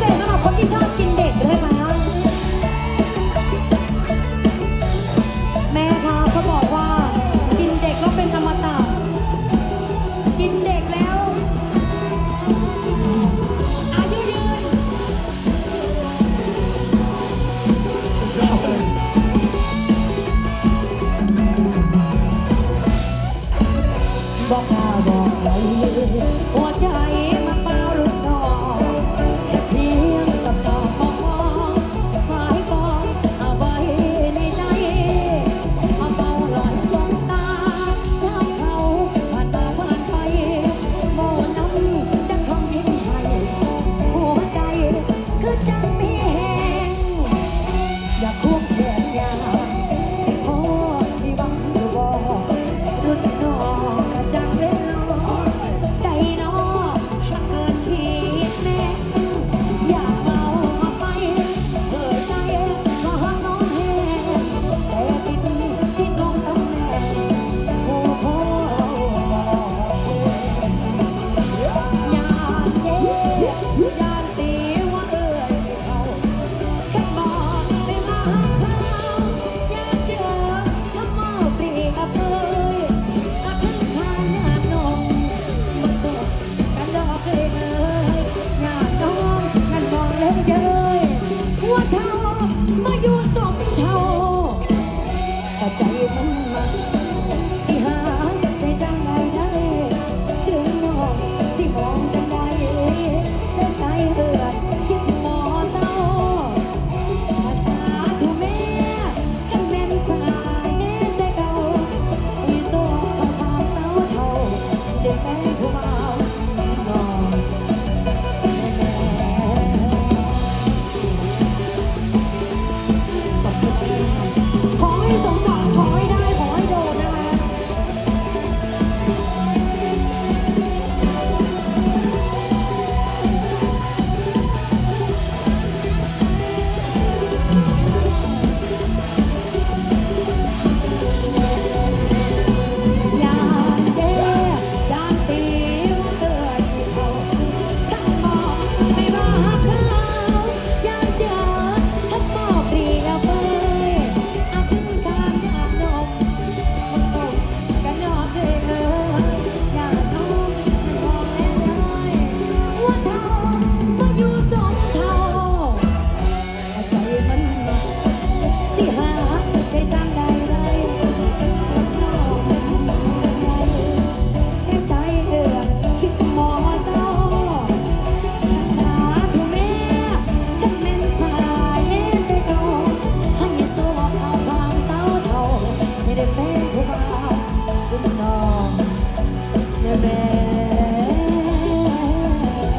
สำหรับคนที่ชอบกินเด็กใช่ไหมแม่คะเขาบอกว่ากินเด็กแล้วเป็นอมตะกินเด็กแล้ว อายุยืนบอกมเราเล เด็กแม่มา